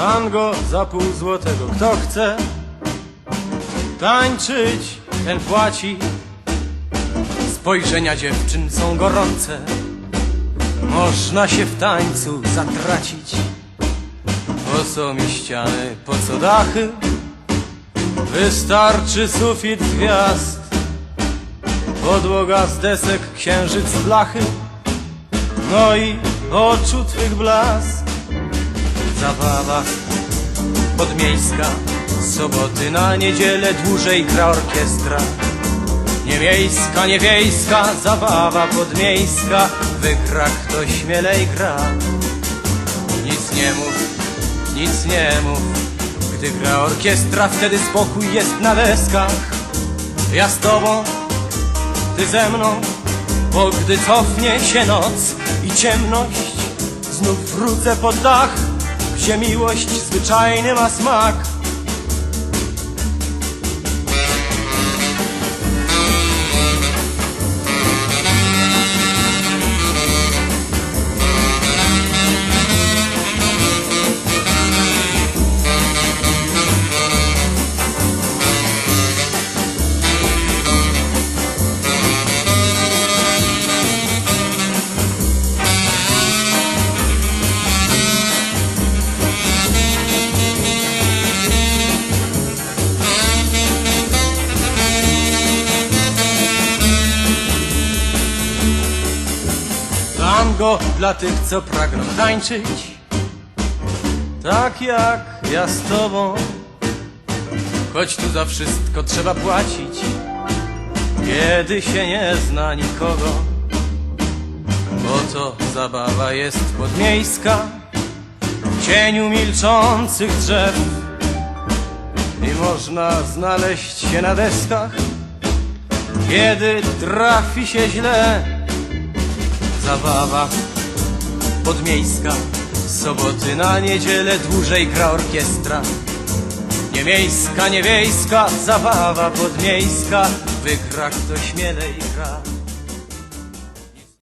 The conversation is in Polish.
Tango za pół złotego, kto chce tańczyć, ten płaci. Spojrzenia dziewczyn są gorące, można się w tańcu zatracić. Po co mi ściany, po co dachy? Wystarczy sufit gwiazd, podłoga z desek, księżyc z blachy, no i oczu twych blask. Zabawa podmiejska, soboty na niedzielę dłużej gra orkiestra. Niemiejska, niewiejska, zabawa podmiejska, wygra kto śmielej gra. Nic nie mów, nic nie mów, gdy gra orkiestra, wtedy spokój jest na deskach. Ja z tobą, ty ze mną, bo gdy cofnie się noc i ciemność, znów wrócę pod dach, gdzie miłość zwyczajny ma smak. Dla tych, co pragną tańczyć. Tak jak ja z tobą. Choć tu za wszystko trzeba płacić. Kiedy się nie zna nikogo. Bo to zabawa jest podmiejska. W cieniu milczących drzew. I można znaleźć się na deskach. Kiedy trafi się źle zabawa. Podmiejska Soboty na niedzielę dłużej gra orkiestra. Niemiejska, niewiejska, zabawa podmiejska Wygra kto śmielej gra